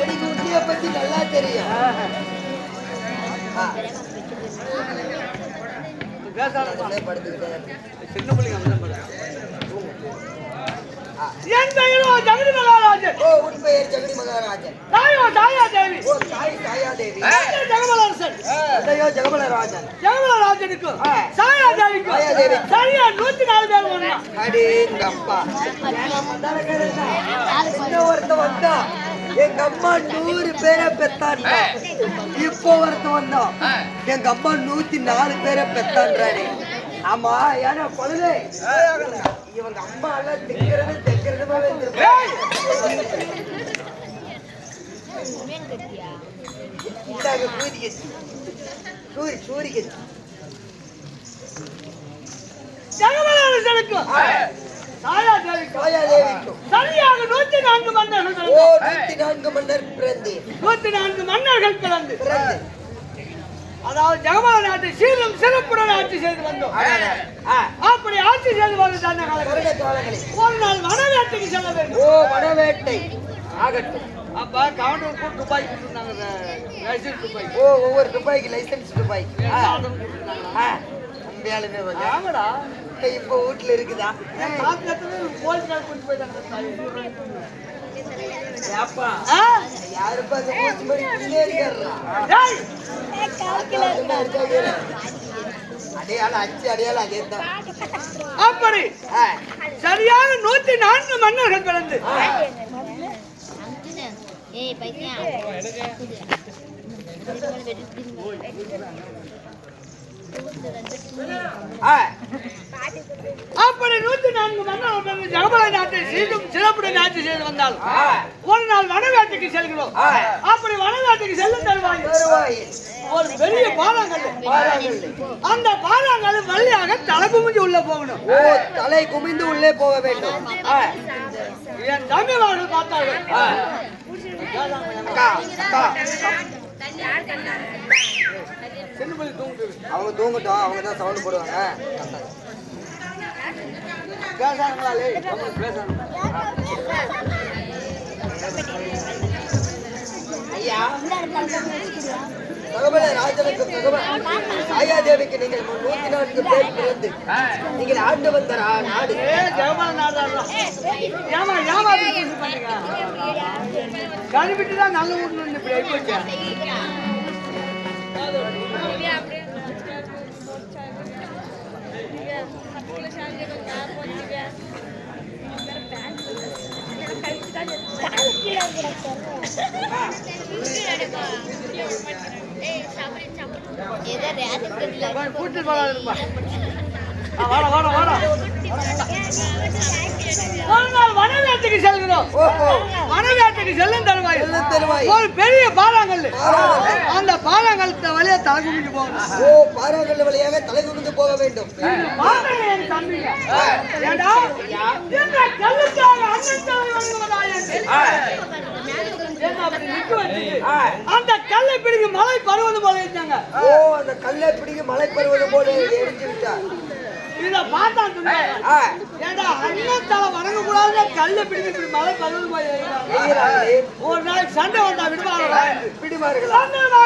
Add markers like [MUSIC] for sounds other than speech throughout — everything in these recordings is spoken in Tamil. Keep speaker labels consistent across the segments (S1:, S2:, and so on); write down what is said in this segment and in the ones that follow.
S1: எனக்கு உன்னைய பத்தி நல்லா தெரியும் படுத்துக்கிட்டே.
S2: சின்ன பிள்ளைங்க. என் பெயரோ ஜெகதி மகாராஜன்.
S1: ஓ உன் பெயர் ஜெகதி மகாராஜன்.
S2: தாயோ தாயா தேவி
S1: ஓ தாய் தாயாதேவி.
S2: ஜெகமலரசன்?
S1: இல்லையோ ஜெகமலராஜன்.
S2: ஜெகமலராஜனுக்கு சாயா தேவிக்கு
S1: சாயாதேவி.
S2: சரியா நூத்தி நாலு பேர் ஒண்ணா
S1: அடேங்கப்பா இன்னும் ஒருத்தன் வந்தா எங்க அம்மா நூறு பேரை பெத்தான்டா. இப்போ ஒருத்தன் வந்தான். எங்க அம்மா நூத்தி நாலு பேரை பெத்தான்றானே. ஆமா ஏன்னா குழந்தை இவங்க அம்மா எல்லாம் திங்கிறது தைக்கிறதுமாவே சூரி கட்சி சூரி சூரி கட்சி
S2: சரியாக நூத்தி நான்கு மன்னர்கள்
S1: ஓ நூத்தி நான்கு மன்னர் பிறந்து
S2: நூத்தி நான்கு மன்னர்கள் பிறந்து
S1: பிறந்து
S2: அதாவது ஜெகமல நாட்டை சீரும் சிறப்புடன் ஆட்சி செய்து வந்தோம்.
S1: ஆ,
S2: அப்படி ஆட்சி செய்து வந்த அந்த
S1: காலங்களில்
S2: ஒரு நாள் வனவேட்டைக்கு செல்ல வேண்டும்.
S1: ஓ வனவேட்டை ஆகட்டும்.
S2: அப்ப கவுண்டர் கூட துபாய் கொடுத்துருந்தாங்க லைசன்ஸ் துபாய்.
S1: ஓ ஒவ்வொரு துபாய்க்கு லைசன்ஸ் ஆ, உண்மையாலுமே வந்து
S2: ஆமாடா.
S1: இப்போ வீட்டுல இருக்குதா?
S2: போலீஸ்கார கொண்டு போயிட்டாங்க?
S1: யாருப்பா மாதிரி இருக்காருடா.
S2: டேய்,
S1: அடையாளம் அச்சு அடையாளம் அதே தான்
S2: அப்படி. சரியாக நூத்தி நான்கு மன்னர்கள் பிறந்து.
S3: ஏய். பைத்தியம்
S2: அப்படி நூத்தி நான்கு மன்னர்கள் பிறந்து ஜெகமலை நாட்டை சிறப்புடன் ஆட்சி செய்து வந்தால் ஒரு நாள் வனவேட்டைக்கு செல்கிறோம். அப்படி வனவேட்டைக்கு செல்லும் தருவாய். ஒரு பெரிய பாறாங்கல். அந்த பாறாங்கல் வழியாக தலை குமிஞ்சு உள்ள போகணும்.
S1: தலை குமிந்து உள்ளே போக வேண்டும்.
S2: என் தம்பிமார்கள் பார்த்தார்கள். சின்ன பிள்ளை தூங்குது.
S1: அவங்க தூங்கட்டும் அவங்க தான் சவுண்ட் போடுவாங்க.
S2: பேசாங்களா நம்மளுக்கு
S1: நீங்கள் நூத்தி நான்கு பேர் பிறந்து நீங்கள் ஆண்டு வந்த நாடு
S2: ஏ தான் நல்ல ஊர்னு இப்படி கூட்டிட்டு நாள் வனவேட்டைக்கு செல்கிறோம்.
S1: ஓஹோ
S2: வனவேட்டைக்கு செல்லும் தருவாய். ஒரு பெரிய பாறாங்கல். அந்த பாறாங்கல்த்த வழியா தலை குமிஞ்சு போகணும்
S1: ஓ பாறாங்கல் வழியாக தலை குமிந்து போக வேண்டும்.
S2: அந்த கல்லை பிடிக்கு மழை பருவது போல இருந்தாங்க
S1: ஓ அந்த கல்லை பிடிக்க மலை பருவது போல எரிஞ்சு விட்டார்
S2: இத பார்த்தா சொன்னாங்க.
S1: ஆ,
S2: ஏண்டா அண்ணன் தலை வணங்க கூடாது கல்லை இப்படி.
S1: எரிகிறார்களே.
S2: ஒரு நாள் சண்டை வந்தா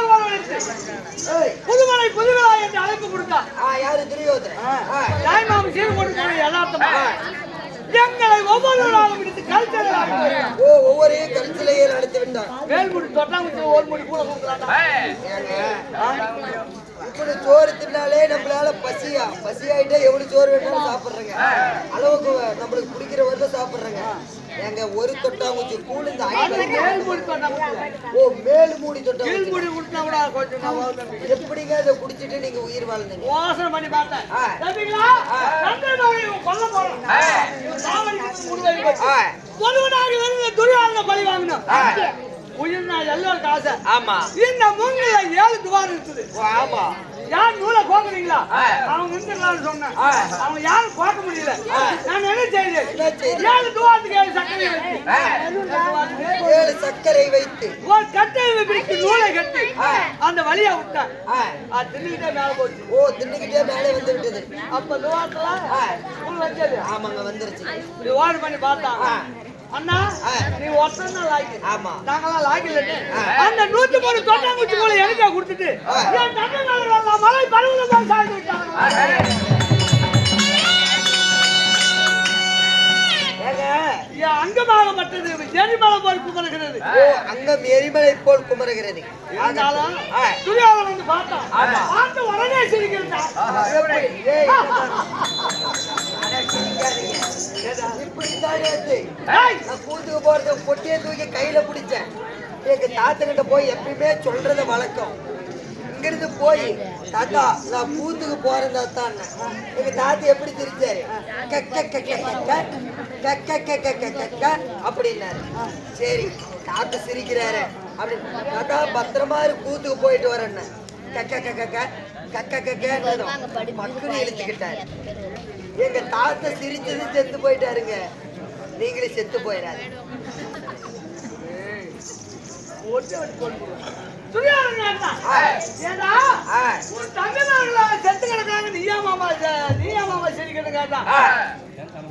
S2: வரவழைத்து,
S1: ஏய்,
S2: புதுமலை புதுவிழா என்று அழைப்பு கொடுத்தா.
S1: ஆ, யாரு? துரியோதனன். ஆ,
S2: தாய்மாமன் சீர் போய் எல்லாத்தமா எங்களை ஒவ்வொரு நாளும் பிடித்து கல்ச்சர்
S1: ஓ ஒவ்வொரு கருத்திலேயே நடத்தி விட்டார்
S2: வேல்முடி தொட்டாங்குச்சி ஒரு முடி கூட கொடுக்குறாங்க
S1: இப்படி சோறு தின்னாலே நம்மளால பசியா பசியாயிட்டே எவ்வளவு சோறு வேணாலும் சாப்பிடுறேங்க. அளவுக்கு நம்மளுக்கு பிடிக்கிற வரல சாப்பிடுறேங்க. ஏங்க ஒரு தொட்டாங்குச்சி கூழ் இந்த ஓ மேல் மூடி தொட்டாங்குச்சி. எப்படிங்க அதை குடிச்சிட்டு நீங்க உயிர் வாழ்ந்தீங்க?
S2: யோசனை பண்ணி பார்த்தேன். துரியாதனை பழி வாங்கணும்
S1: ஆ.
S2: உயிர் நான் எல்லாருக்கும் ஆசை.
S1: ஆமா.
S2: இந்த மூங்கில ஏழு துவாரம் இருக்குது.
S1: ஆமா.
S2: யார் நூலை கோக்குறீங்களா? அவங்க இருந்துடலாம்னு சொன்னேன். அவங்க யாரும் கோக்க முடியல. நான் என்ன
S1: செய்தீர்?
S2: ஏழு துவாத்துக்கு ஏழு சக்கரை வச்சு
S1: ஏழு சர்க்கரை வைத்து.
S2: ஒரு கட்டையில பிடித்து நூலை கட்டி அந்த வழியா விட்டேன். அது தின்னுக்கிட்டே மேல போச்சு.
S1: ஓ தின்னுக்கிட்டே மேலே வந்து விட்டது.
S2: அப்ப துவாத்துல நூல் வச்சது.
S1: ஆமாங்க வந்துருச்சு.
S2: இப்படி ஓடு பண்ணி பார்த்தான். அண்ணா நீ ஒருத்தன் தான் லாய்க்கு
S1: ஆமா.
S2: நாங்கெல்லாம் லாய்க்கலன்னு அந்த நூத்தி மூணு தொட்டாங்குச்சி போல எனக்கா கொடுத்துட்டு? என் தமிழ்நாடு மலை பருவதமாக சாய்ந்து விட்டாங்க. அங்கமாகப்பட்டது எரிமலை போல் குமருகிறது.
S1: அங்கம் எரிமலை போல் குமருகிறது.
S2: இருந்தாலும் துரியாவில் வந்து பார்த்தான் பார்த்து உடனே சிரிக்கிறதா [LAUGHS]
S1: கூத்துக்கு போறது பொட்டியை தூக்கி கையில பிடிச்சேன் எங்க தாத்தகிட்ட போய் எப்பயுமே சொல்றது வழக்கம் இங்கிருந்து போய் தாத்தா நான் கூத்துக்கு போறேன் தாத்தான் எங்க தாத்தா எப்படி சிரிச்சாரு கக்க கக்க கக்க கக்க கக்க அப்படின்னாரு சரி தாத்தா சிரிக்கிறாரு அப்படி தாத்தா பத்திரமா கூத்துக்கு போயிட்டு வரேன்னு கக்க கக்க கக்க கக்க கக்க மக்குன்னு இழுத்துக்கிட்டாரு எங்க தாத்தா சிரிச்சது செத்து போயிட்டாருங்க. நீங்களே செத்து போயிடாது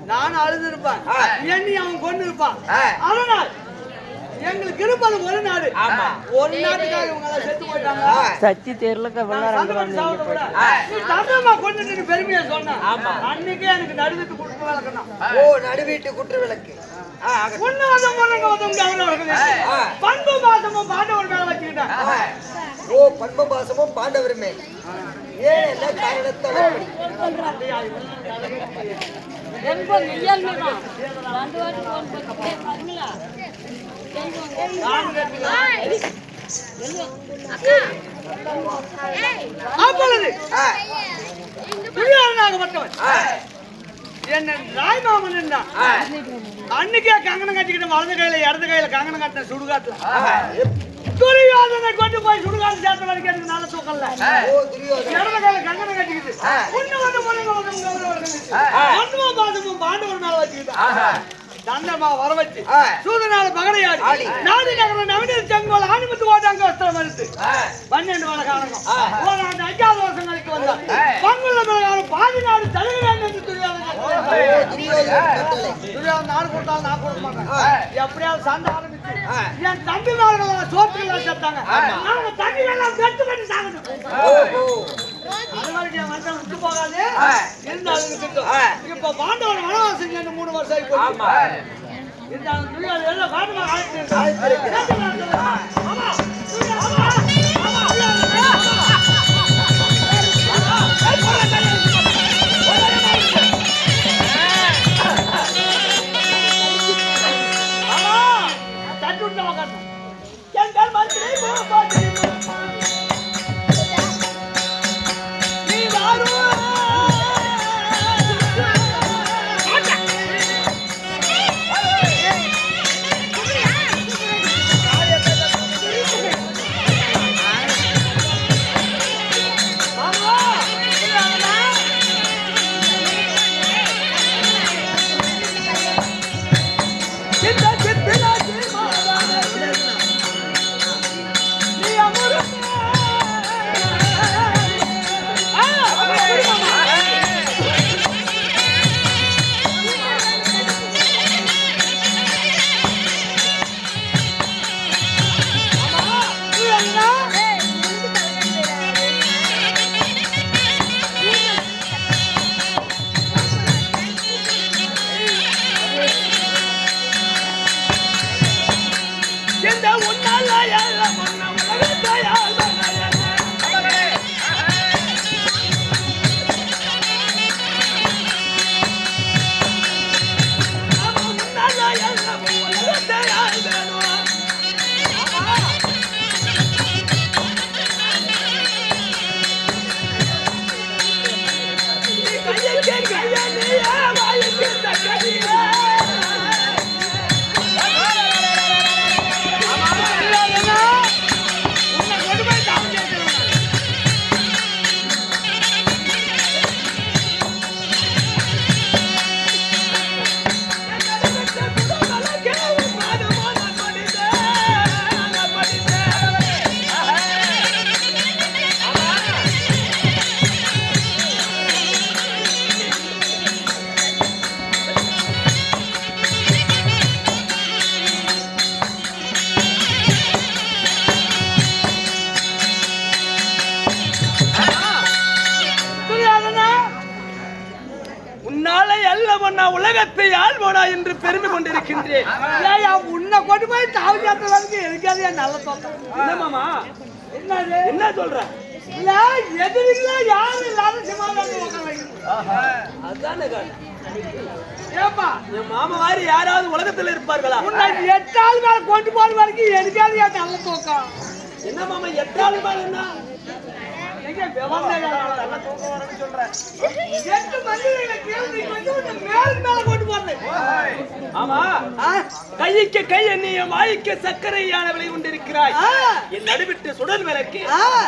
S2: நானும் அழுது இருப்பேன் எண்ணி அவன் கொண்டு இருப்பான்
S1: ஆ.
S2: எங்களுக்கு இருப்பது ஒரு நாடு.
S1: ஆமா.
S2: ஒரு நாட்டுக்காக இவங்க செத்து போயிட்டாங்க.
S4: சச்சி
S2: தந்தமா கொண்டுட்டு நீ பெருமையா சொன்ன. அன்னைக்கே எனக்கு நடுவிட்டு கொடுத்து வளர்க்கணும்.
S1: ஓ நடுவீட்டு குற்று விளக்கு
S2: உன்னை வந்து முன்னங்க வந்து உங்க அவனை வளர்க்கணும்.
S1: ஆ.
S2: பண்பு பாசமும் பாண்டவர் மேல வச்சுக்கிட்டேன்.
S1: ஓ பாண்டவர் மேல். ஏன் என்ன காரணத்தால்
S2: என்ன ராய்மாமன் இருந்தான். அன்னைக்கே கங்கணம் கட்டிக்கிட்டு வலது கையில இடது கையில கங்கணம் கட்டின சுடுகாட்டுல. துரியோதனை கொண்டு போய் சேர்த்த வரைக்கும் எனக்கு நல்ல
S1: ஓ துரியோதன
S2: இடது கையில கங்கணம் கட்டிக்கிட்டு உன்னை வந்து. பண்பும் பாசமும் பாண்டவர் மேல வச்சுக்கிட்டேன் தண்டமா வர வச்சு. சூதனால பகடையாடி. நாடு நகரம் நவநீர் செங்கோல் ஆணிமுத்து ஓட்டாங்க வஸ்திரம்
S1: ஆ.
S2: பன்னெண்டு வர காரணம். ஓராண்டு அஞ்சாவது வருஷம் கழித்து வந்தார் பங்குள்ள பிரகாரம் பாதி நாடு தருகிறேன் என்று.
S1: துரியோதன
S2: நாடு கொடுத்தாலும் நான் கொடுக்க மாட்டேன். எப்படியாவது சண்டை ஆரம்பிச்சு. என் தம்பிமார்கள் சோத்துக்கள் செத்தாங்க நாங்க தம்பிகள் வெட்டு பண்ணி சாகணும் போகாது. இருந்தாலும். இப்ப மூணு வருஷம் ஆகி போச்சு.
S1: ஆமா
S2: இருந்தாலும் துரியோதனன் எல்லாம் பாண்டவன் ஆயிட்டு
S1: இருக்கு.
S2: ஆமா, உன்னை கொண்டு போய் தாவி எனக்கு அது என் நல்ல தோட்டம்.
S4: என்ன மாமா?
S2: என்னது?
S4: என்ன சொல்ற?
S2: இல்ல எதிரில யாரும் இல்லாத வைக்கணும்
S4: அதானே.
S2: ஏப்பா
S4: என் மாமா மாதிரி யாராவது உலகத்துல இருப்பார்களா?
S2: உன்னை எட்டாவது மேல கொண்டு போற வரைக்கும் எனக்கு அது என் நல்ல தூக்கம்
S4: என்ன மாமா எட்டாவது மேல என்ன
S2: எங்க விவசாயம் நல்ல தூக்கம் வரணும்னு சொல்றேன் எட்டு மணி கேள்வி மேலுக்கு மேல கொண்டு போறேன்
S4: ஆமா. கைக்கு கை எண்ணிய வாய்க்கு சர்க்கரையானவளை கொண்டிருக்கிறாய்.
S2: ஆ.
S4: என் நடுவிட்டு சுடல் விளக்கு.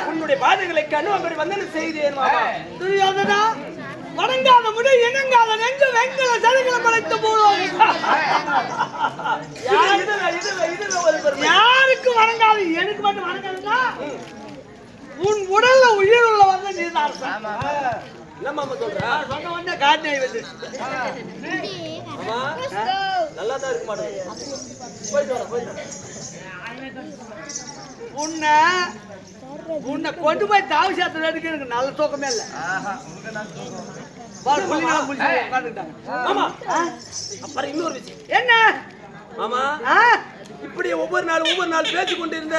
S4: உன்னுடைய பாதைகளை கண்ணுவம்படி வந்தன செய்தேன்
S2: துரியோதனா வணங்காத முடி இணங்காத நெஞ்சு வெங்கல சலுகளை படைத்த போதும்.
S4: இது- இதுல இதுல இதுல ஒரு பெருமை.
S2: யாருக்கு வணங்காது? எனக்கு மட்டும் வணங்காதுன்னா உன் உடல்ல உயிர் உள்ள வந்து நீ தான்
S4: ஆமா நல்லா தான் இருக்க.
S2: உன்னை உன்னை கொண்டு போய் தாவி சாத்துல எடுக்க எனக்கு நல்ல தூக்கமே இல்ல.
S4: அப்புறம் இன்னொரு விஷயம்.
S2: என்ன?
S4: மாமா
S2: ஆ?
S4: இப்படி ஒவ்வொரு நாள் ஒவ்வொரு நாள் பேசி கொண்டிருந்த.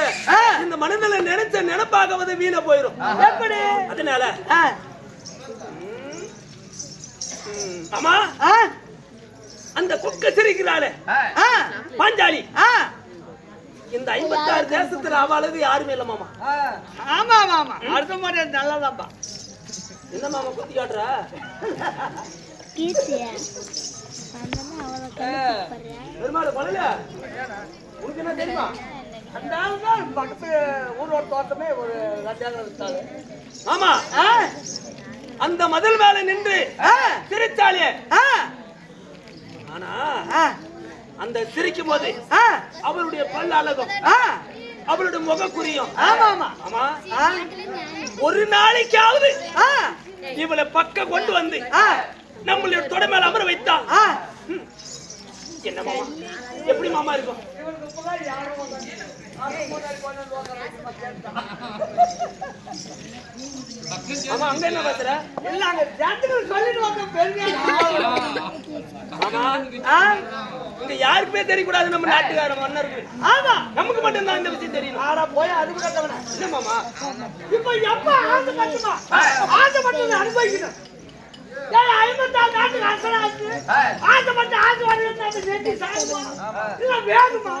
S4: இந்த மனதில நினைச்ச நினைப்பாகவது வீண போயிடும்
S2: எப்படி?
S4: அதனால ஆமா
S2: ஆ?
S4: அந்த கொக்க சிரிக்கிறாளே.
S2: ஆ?
S4: பாஞ்சாலி.
S2: ஆ?
S4: இந்த ஐம்பத்தாறு தேசத்துல அவளுக்கு யாருமே இல்ல மாமா.
S2: ஆமா ஆமா ஆமா அடுத்த மாதிரி நல்லதாப்பா
S4: என்ன மாமா குத்தி காட்டுற? பெருமாள் கொலையில உனக்கு என்ன தெரியுமா
S2: அந்த ஆளு தான் பக்கத்து ஊரோட தோட்டமே ஒரு ரெண்டாயிரம் வித்தாரு
S4: ஆமா? அந்த மதில் மேல நின்று? சிரிச்சாலே? ஆனா? அந்த சிரிக்கும் போது? அவளுடைய பல் அழகும்? அவளுடைய முக குறியும்
S2: ஆமா ஆமா
S4: ஆமா? ஒரு நாளைக்காவது? இவளை பக்க கொண்டு வந்து? நம்மளுடைய தொடை மேல அமர வைத்தா
S2: ஆ?
S4: ம். என்ன மாமா எப்படி மாமா இருக்கும்
S2: சொல்லிட்டு பெருமையா
S4: இங்க யாருக்குமே தெரியக்கூடாது நம்ம நாட்டுக்கார மன்னருக்கு.
S2: ஆமா
S4: நமக்கு மட்டும்தான் இந்த விஷயம் தெரியும்.
S2: ஆனா போய் அது கூட தவணை
S4: மாமா.
S2: இப்ப எப்ப ஆசை மட்டுமா ஆசை மட்டும் அனுபவிக்கணும். ஐம்பத்தாறு நாட்டுக்கு அரசனாச்சு. ஆசைப்பட்டு ஆசை சாகுமா? இல்ல வேணுமா?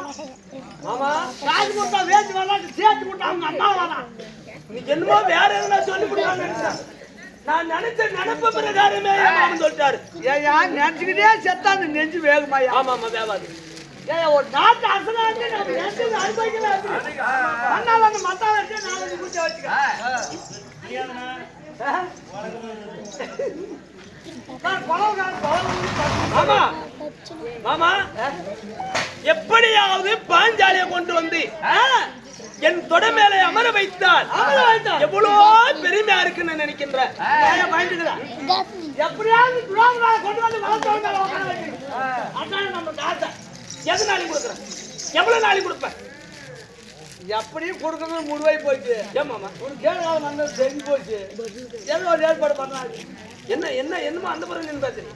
S4: மாமா
S2: காசு கொடுத்தா வேணாம், சேர்த்து கொடுத்தா அவங்க அம்மா.
S4: நீ என்னமோ வேற எதுனா சொல்லி நினைச்சேன் நான் நினைச்ச நினைப்பு பிரகாரமே என் மாமன் சொல்லிட்டாரு
S2: ஏய்யா, நினைச்சுக்கிட்டே செத்தா அந்த நெஞ்சு வேகுமாய்யா?
S4: ஆமா ஆமா வேவாது
S2: ஏய்யா, ஒரு நாட்டு அரசனாச்சு, நம்ம நினைச்சதை அனுபவிக்கல மத்தாளை எடுத்து நாலஞ்சு குச்சி வச்சுக்க.
S4: மாமா மாமா எப்படியாவது பாஞ்சாலியை கொண்டு வந்து? என் தொடை மேலே அமர வைத்தால். எவ்வளோ பெருமையா இருக்குன்னு
S2: பயந்துக்கிறா. எப்படியாவது துரோகங்களை கொண்டு வந்து வளர்த்தவங்க. அதான் நம்ம ஆசை.
S4: எதனாலையும் கொடுக்குறேன் எவ்வளவு நாளைக்கு கொடுப்பேன்
S2: எப்படியும் கொடுக்கறது முடிவாய் போச்சு
S4: ஏன் மாமா
S2: ஒரு கேடு காலம் வந்தது தெரிஞ்சு போச்சு ஏதோ ஒரு ஏற்பாடு பண்ணாங்க
S4: என்ன என்ன என்னமோ அந்த பிறகு நின்று பேசுறீங்க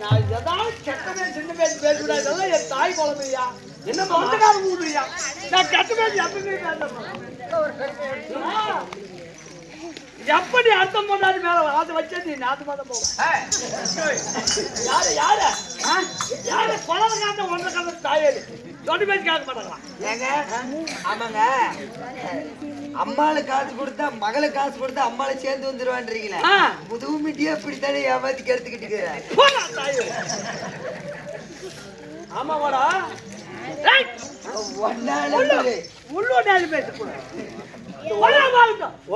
S2: நான் ஏதாவது கெட்ட பேர் சின்ன பேசுறா இதெல்லாம் என் தாய் குழந்தையா?
S4: என்ன?
S2: சொந்தக்கார ஊடுறியா நான் கெட்ட பேர் எப்பவுமே பேசுறேன். எப்படி அர்த்தம் பண்ணாது மேல அதை வச்சா நீ நாத்து மாதம் போவேன்
S4: யாரு யாரு?
S2: யாரு? குழந்தை காட்ட ஒன்றரை காட்ட தாயேடு தொண்டு பேச்சு கேட்க மாட்டாங்களா?
S1: ஏங்க ஆமாங்க. அம்மாளுக்கு காசு கொடுத்தா மகளுக்கு காசு கொடுத்தா அம்மாளை சேர்ந்து வந்துருவான்றீங்களே. புது மிட்டியா இப்படித்தானே ஏமாத்தி கெடுத்துக்கிட்டு
S4: ஆமாவாடா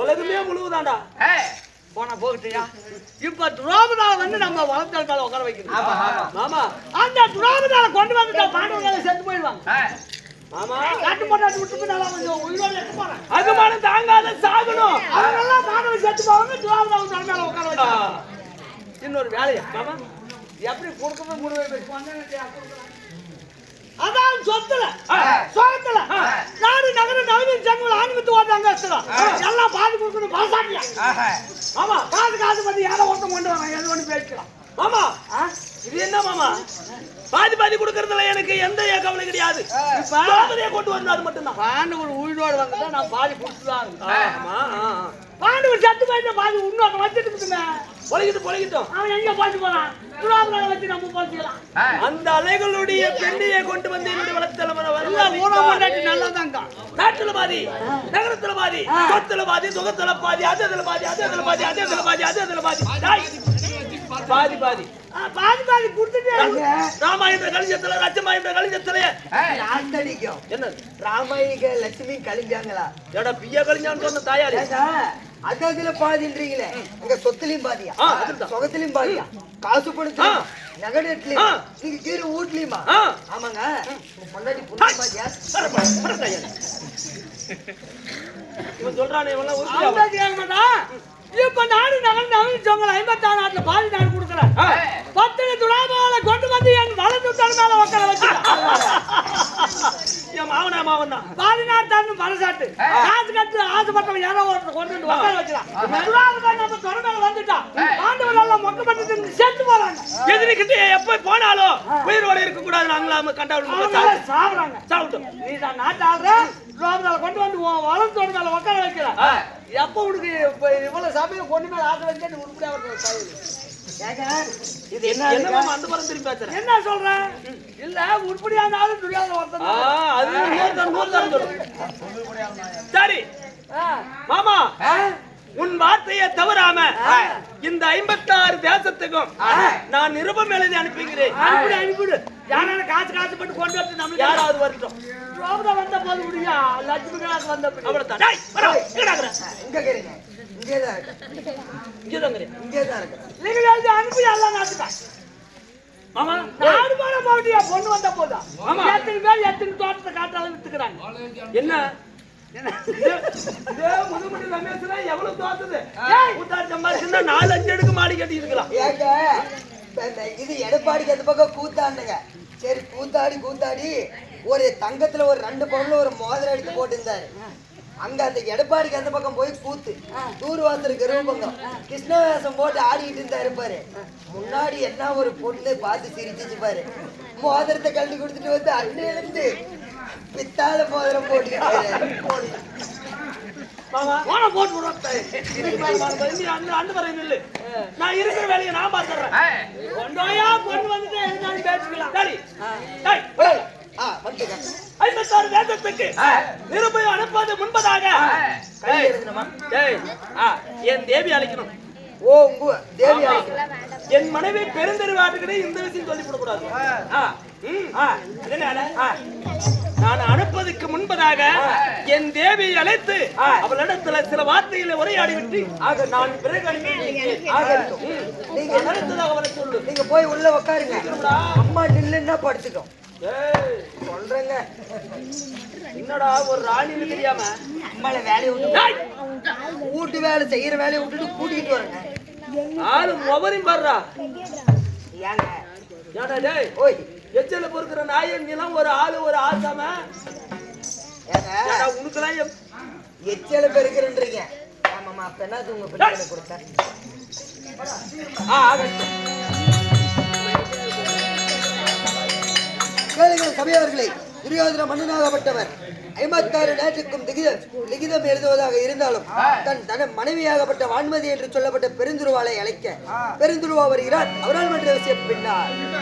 S4: உலகமே முழுவதாண்டா
S2: போனா போகட்டியா? இப்ப துரோபதா வந்து நம்ம வளர்த்தல் உட்கார வைக்கணும்.
S4: மாமா
S2: அந்த துரோபதால கொண்டு வந்துட்டா பாண்டவர்களை செத்து போயிடுவாங்க.
S4: அகமானம் தாங்காத சாகணும்.
S2: அவங்கெல்லாம் பாண்டவர் செத்து போவாங்க துரோபதா வந்து தலை மேல உட்கார வைக்கலாம் இன்னொரு வேலையா?
S4: மாமா
S2: எப்படி கொடுக்கணும் முடிவு அதான் சொத்துல. சொத்துல. நாடு நகர நவீன சங்கங்கள் ஆன்மீகத்து ஓட்டாங்க எல்லாம் பாதி கொடுக்கணும் பாசாட்டியா? ஆமா காசு காசு பத்தி யாரோ ஒருத்தம் கொண்டு வாங்க எது ஒண்ணு பேசிக்கலாம்.
S4: மாமா? இது என்ன மாமா? பாதி பாதி கொடுக்கறதுல எனக்கு எந்த கவலை கிடையாது. பாதியை கொண்டு வரணும் அது மட்டும்தான்.
S2: பாண்டவர் உயிரோடு வந்தா நான் பாதி கொடுத்துதான். பாண்டவர் சத்து போயிட்ட பாதி இன்னொரு வச்சுட்டு
S4: பொழைக்கிட்டு பொழைக்கிட்டோம்.
S2: அவன் எங்க போச்சு போறான்?
S4: அந்த அலைகளுடைய பெண்ணையை கொண்டு வந்து என்னுடைய வளர்த்தலைமுறை
S2: எல்லாம் ஊனம் கொண்டாட்டி நல்லா
S4: நாட்டுல பாதி நகரத்துல பாதி சொத்துல பாதி சுகத்துல பாதி அது அதுல பாதி அது அதுல பாதி அது அதுல பாதி அது அதுல பாதி. பாதி பாதி.
S2: பாதி பாதி கொடுத்துட்டு
S4: ராமா என்ற கலிஞ்சத்துல என்ற கலிஞ்சத்துல.
S1: நாத்தடிக்கும்
S4: என்ன
S1: ராமாயிக லட்சுமி கழிஞ்சாங்களா
S4: ஏடா பிய்யா கலிஞ்சான்னு சொன்ன தாயாரி
S1: அதுல பாதின்றீங்களே. எங்க சொத்துலயும் பாதியா. சொகத்திலயும் பாதியா? காசு பணத்துல
S4: ஆ.
S1: நீங்க கீரை வீட்லயுமா
S4: ஆ.
S1: ஆமாங்க. உங்க புண்ணு பாதியா.
S4: இவன் சொல்றானே இவன்
S2: இப்ப நாடு நகல் நகல் ஐம்பத்தாறு நாட்டுல பாதி நாடு கொடுக்குறேன் பத்து துலாபால கொண்டு வந்து என் வலது தன் மேல உட்கார வச்சு.
S4: என் மாவனா மாவன் தான்
S2: பாதி நாடு தன்னு மனசாட்டு காசு கட்டு ஆசைப்பட்டவன் யாரோ ஒருத்தர் கொண்டு வந்து உட்கார துலாபால நம்ம தொட மேல வந்துட்டான் ஆண்டவர் எல்லாம் மொக்க பட்டு செத்து போறாங்க.
S4: எதிரிக்கிட்டே எப்ப போனாலும் உயிரோட இருக்க கூடாது நாங்களா
S2: அவங்க
S4: கண்டாவிடும்
S2: எல்லாம் சாப்பிடுறாங்க
S4: சாப்பிட்டோம்
S2: நீ தான் நாட்டு ஆடுற துலாபால கொண்டு வந்து வலது தோடு மேல உட்கார வைக்கிற எப்ப உனக்கு இவ்வளவு சமயம் கொண்டு மேல ஆசை வச்சு உருப்படியா
S1: இது
S4: என்ன அந்த படம் திரும்பி பேசுறேன்
S2: என்ன சொல்ற? இல்ல உருப்படியானாலும் துரியாத ஒருத்தன்
S4: அது இன்னொருத்தன். சரி. மாமா உன் வார்த்தையை தவறாம இந்த ஐம்பத்தாறு தேசத்துக்கும் நான் நிருபம் எழுதி அனுப்புகிறேன்
S2: அனுப்பிடு அனுப்பிடு. யாரால காசு காசு போட்டு கொண்டு வந்து நம்மளுக்கு
S4: யாராவது வரட்டும்.
S2: ரோபதா வந்த போது முடியா லட்சுமி கணக்கு வந்த
S4: அவ்வளவுதான்?
S1: இங்க கேளுங்க. இங்கே தான் இருக்கு. இங்கே தான் இருக்கு.
S2: நீங்க எழுதி அனுப்பி எல்லாம் நாட்டுக்கா
S4: மாமா
S2: நாடு போன போட்டியா பொண்ணு வந்த போதா? எத்தனை பேர் எத்தனை தோட்டத்தை காட்டாலும் வித்துக்கிறாங்க.
S4: என்ன? எவ்வளவு தோத்துது? நாலு அஞ்சு அடுக்கு மாடி கட்டி இருக்கலாம்.
S1: இது எடப்பாடிக்கு அந்த பக்கம் கூத்தாண்டுங்க. சரி கூத்தாடி கூத்தாடி. ஒரு தங்கத்துல ஒரு ரெண்டு பவுன்ல ஒரு மோதிரம் எடுத்து போட்டிருந்தாரு. அங்க அந்த எடப்பாடிக்கு அந்த பக்கம் போய் கூத்து. தூர்வாசல் கருவபங்கம் கிருஷ்ணவேசம் போட்டு ஆடிட்டு இருந்தாரு பாரு. முன்னாடி என்ன ஒரு பொண்ணு பார்த்து சிரிச்சிச்சு பாரு. மோதிரத்தை கழட்டி கொடுத்துட்டு வந்து அண்ணன் பித்தாள மோதிரம் போட்டு
S2: போட்டு
S4: நான் இருக்கிற வேலையை நான்
S2: கொண்டு வந்துட்டு பேசிக்கலாம்
S4: சரி டேய், போய்.
S1: ஆ வந்துட்டேன்
S4: ஐம்பத்தாறு தேசத்துக்கு நிருபை அனுப்பாது முன்பதாக. என் தேவி அழைக்கணும்.
S1: ஓ உங்க தேவி
S4: என் மனைவி பெருந்தெருவாட்டுக்கிட்டே இந்த விஷயம் சொல்லி கூடாது நான் அனுப்பதுக்கு முன்பதாக என் தேவியை அழைத்து அவளிடத்துல சில வார்த்தைகளை உரையாடி விட்டு ஆக நான் பிறகு.
S1: நீங்க
S4: அடுத்ததாக அவளை சொல்லு.
S1: நீங்க போய் உள்ள உட்காருங்க அம்மா நில்லுன்னா படுத்துக்கும்
S4: ஏய்,
S1: சொல்றேங்க.
S4: என்னடா ஒரு ராணின்னு தெரியாம
S1: அம்மால வேலையை விட்டு வீட்டு வேலை செய்யற வேலையை விட்டுட்டு கூட்டிட்டு வரேங்க
S4: ஆளு மொபரையும் பாடுறா
S1: ஏங்க.
S4: ஏடா டேய்
S1: ஓய்.
S4: எச்சல பொறுக்கிற நாயன் நீலாம் ஒரு ஆளு ஒரு ஆசாம? ஏடா உனக்கெல்லாம் எப்-
S1: எச்சல பெருக்கிறன்றீங்க. ஆமாம்மா அப்ப என்னது உங்க பிரச்சனை கொடுத்தேன்
S4: ஆ, ஆகட்டும்.
S1: கேளுங்கள் சபையவர்களே துரியோதன மன்னனாகப்பட்டவர். ஐம்பத்தாறு நேற்றுக்கும் திகிதம் லிகிதம் எழுதுவதாக இருந்தாலும் தன் தன மனைவியாகப்பட்ட வான்மதி என்று சொல்லப்பட்ட பெருந்துருவாலை அழைக்க பெருந்துருவா வருகிறார் அவரால் மன்ற விஷயம் பின்னார்